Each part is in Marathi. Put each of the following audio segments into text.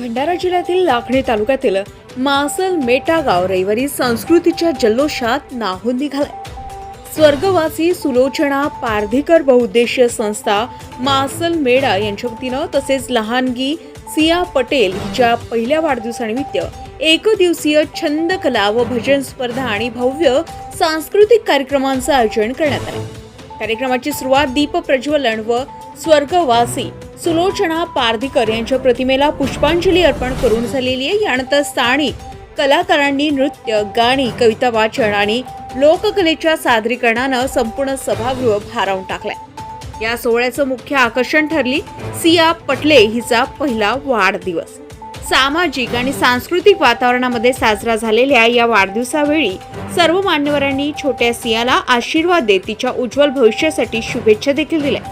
भंडारा जिल्ह्यातील लाखणी तालुक्यातील मासल मेटा गाव रविवारी संस्कृतीच्या जल्लोषात नाहून निघालाय. स्वर्गवासी सुलोचना पारधीकर बहुउद्देशीय संस्था मासल मेडा यांच्या वतीनं तसेच लहानगी सिया पटेल हिच्या पहिल्या वाढदिवसानिमित्त एकदिवसीय छंद कला व भजन स्पर्धा आणि भव्य सांस्कृतिक कार्यक्रमांचं आयोजन करण्यात आले. कार्यक्रमाची सुरुवात दीप प्रज्वलन व स्वर्गवासी सुलोचना पारधीकर यांच्या प्रतिमेला पुष्पांजली अर्पण करून झालेली आहे. यानंतर स्थानिक कलाकारांनी नृत्य गाणी कविता वाचन आणि लोककलेच्या सादरीकरणानं संपूर्ण सभागृह भारावून टाकलाय. या सोहळ्याचं मुख्य आकर्षण ठरली सिया पटले हिचा पहिला वाढदिवस. सामाजिक आणि सांस्कृतिक वातावरणामध्ये साजरा झालेल्या या वाढदिवसावेळी सर्व मान्यवरांनी छोट्या सियाला आशीर्वाद देत तिच्या उज्ज्वल भविष्यासाठी शुभेच्छा देखील दिल्या.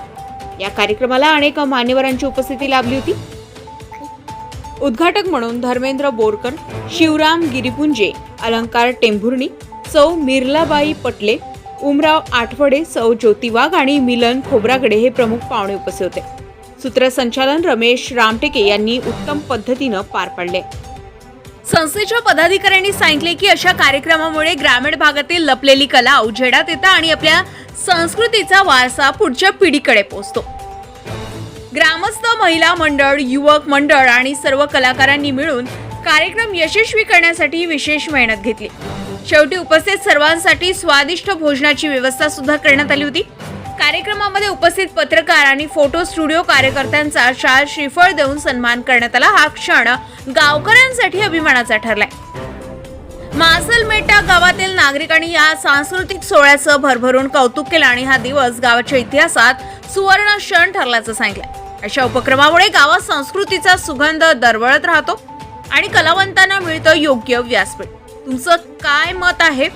या कार्यक्रमाला अनेक मान्यवरांची उपस्थिती लाभली होती. उद्घाटक म्हणून धर्मेंद्र बोरकर शिवराम गिरीपुंजे अलंकार टेंभुर्णी सौ मिरलाबाई पटले उमराव आठवडे सौ ज्योती वाघ आणि मिलन खोब्रागडे हे प्रमुख पाहुणे उपस्थित होते. सूत्रसंचालन रमेश रामटेके यांनी उत्तम पद्धतीनं पार पाडले. संस्थेच्या पदाधिकाऱ्यांनी सांगितले की अशा कार्यक्रमामुळे ग्रामीण भागातील लपलेली कला उजेडात येतं आणि आपल्या संस्कृतीचा वारसा पुढच्या पिढीकडे पोहोचतो. ग्रामस्थ महिला मंडळ युवक मंडळ आणि सर्व कलाकारांनी मिळून कार्यक्रम यशस्वी करण्यासाठी विशेष मेहनत घेतली. शेवटी उपस्थित सर्वांसाठी स्वादिष्ट भोजनाची व्यवस्था सुद्धा करण्यात आली होती. कार्यक्रमामध्ये उपस्थित पत्रकार आणि फोटो स्टुडिओ कार्यकर्त्यांचा शाल श्रीफळ देऊन सन्मान करण्यात आला. हा क्षण गावकऱ्यांसाठी अभिमानाचा ठरलाय. मासलमेटा गावातील नागरिकांनी या सांस्कृतिक सोहळ्याचं भरभरून कौतुक केलं आणि हा दिवस गावाच्या इतिहासात सुवर्ण क्षण ठरल्याचं सांगितलं अशा उपक्रमामुळे गावात संस्कृतीचा सुगंध दरवळत राहतो आणि कलावंतांना मिळतं योग्य व्यासपीठ. तुमचं काय मत आहे?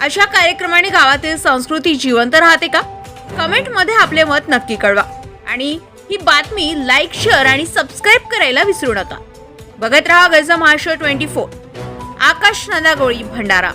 अशा कार्यक्रमाने गावातील संस्कृती जिवंत राहते का? कमेंटमध्ये आपले मत नक्की कळवा. आणि ही बातमी लाईक शेअर आणि सबस्क्राईब करायला विसरू नका. बघत राहा गैजा महाराष्ट्र ट्वेंटी फोर आकाश नंदागोळी भंडारा.